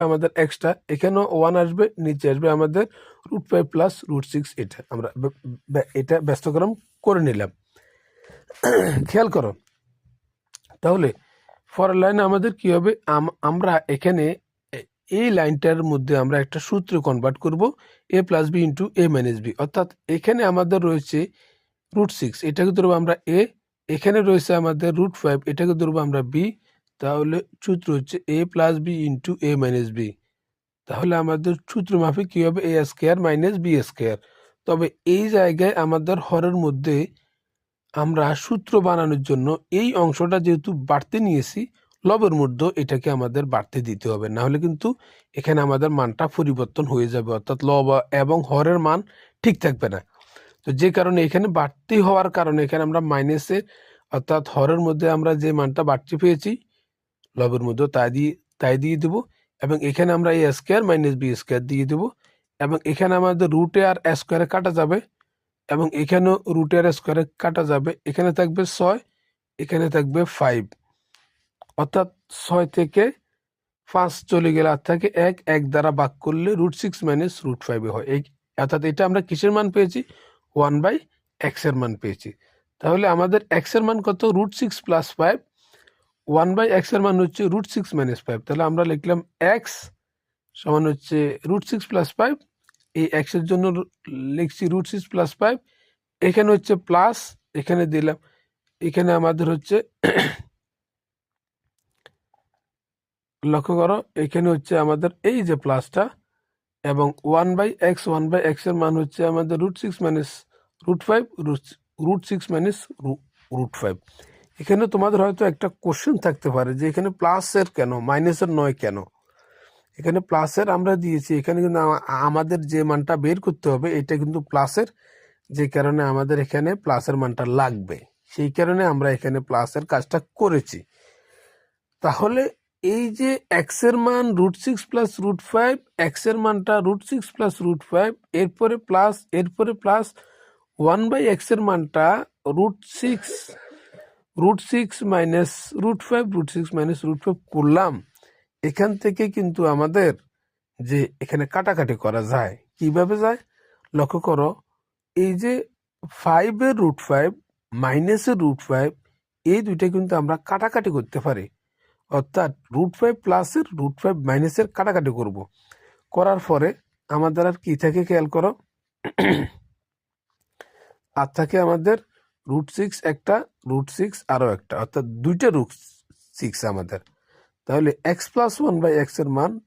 আমাদের এক্সট্রা এখানেও ওয়ান আসবে, নিচে আসবে আমাদের root five plus root six এটা আমরা এটা ব্যস্তক্রম করে নিলাম। খেয়াল করো, তাহলে পরের লাইনে আমাদের কি হবে? আম- আমরা এখানে এই লাইনটার মধ্যে আমরা একটা সূত্র কনভার্ট করব A plus B into A minus B অর্থাৎ এখানে আমাদের রয়েছে রুট সিক্স এটাকে ধরবো আমরা এ এখানে রয়েছে আমাদের রুট ফাইভ এটাকে ধরবো আমরা বি তাহলে সূত্র হচ্ছে A plus B into A minus B তাহলে আমাদের সূত্র মাফিক কী হবে? A square minus B square তবে এই জায়গায় আমাদের হরের মধ্যে আমরা সূত্র বানানোর জন্য এই অংশটা যেহেতু বাড়তে নিয়েছি, লবের মধ্যে এটাকে আমাদের বাড়তে দিতে হবে। না হলে কিন্তু এখানে আমাদের মানটা পরিবর্তন হয়ে যাবে, অর্থাৎ লব এবং হরের মান ঠিক থাকবে না। তো যে কারণে এখানে বাড়তি হওয়ার কারণে এখানে আমরা মাইনাসে অর্থাৎ হরের মধ্যে আমরা যে মানটা বাড়তি পেয়েছি লবের মধ্যে তাই দিয়ে তাই দিয়ে দেবো এবং এখানে আমরা A square minus B square দিয়ে দেবো এবং এখানে আমাদের রুটে আর স্কোয়ারে কাটা যাবে এবং এখানেও রুটে আর স্কোয়ারে কাটা যাবে। এখানে থাকবে ছয়, এখানে থাকবে ফাইভ অর্থাৎ ছয় থেকে পাঁচ চলে গেলে আর থাকে এক এক দ্বারা বাক করলে রুট সিক্স মাইনাস রুট ফাইভে হয়। এই, অর্থাৎ এটা আমরা কিসের মান পেয়েছি? ওয়ান বাই এক্সের মান পেয়েছি। তাহলে আমাদের এক্সের মান কত? Root six plus five one by এক্সের মান হচ্ছে রুট সিক্স মাইনাস ফাইভ। তাহলে আমরা লিখলাম এক্স সমান হচ্ছে রুট সিক্স প্লাস ফাইভ। এই এক্সের জন্য লিখছি রুট সিক্স প্লাস ফাইভ। এখানে হচ্ছে প্লাস, এখানে দিলাম। এখানে আমাদের হচ্ছে লক্ষ্য করো, এখানে হচ্ছে আমাদের এই যে প্লাসটা এবং one by X, one by এক্সের মান হচ্ছে আমাদের root six minus root five, root six minus root five. এখানে তোমাদের হয়তো একটা কোশ্চেন থাকতে পারে যে এখানে প্লাসের কেন মাইনাসের নয় কেন? এখানে প্লাসের আমরা দিয়েছি, এখানে কিন্তু আমাদের যে মানটা বের করতে হবে, এটা কিন্তু প্লাসের যে কারণে আমাদের এখানে প্লাসের মানটা লাগবে। সেই কারণে আমরা এখানে প্লাসের কাজটা করেছি। তাহলে এই যে এক্সের মান root six plus root five এক্সের মানটা root six plus root five এরপরে প্লাস এরপরে প্লাস ওয়ান বাই এক্সের মানটা root six root six minus root five root six minus root five করলাম, এখান থেকে কিন্তু আমাদের যে এখানে কাটাকাটি করা যায়, কীভাবে যায়? লক্ষ্য করো, এই যে ফাইভের রুট ফাইভ মাইনাসের রুট ফাইভ এই দুইটা কিন্তু আমরা কাটাকাটি করতে পারি। অর্থাৎ রুট ফাইভ প্লাসের রুট ফাইভ মাইনাসের কাটাকাটি করব। করার পরে আমাদের আর কি থাকে? খেয়াল করো। আর থাকে আমাদের রুট সিক্স একটা রুট সিক্স আরও একটা। অর্থাৎ দুইটা রুট সিক্স আমাদের। তাহলে এক্স প্লাস ওয়ান বাই এক্সের মান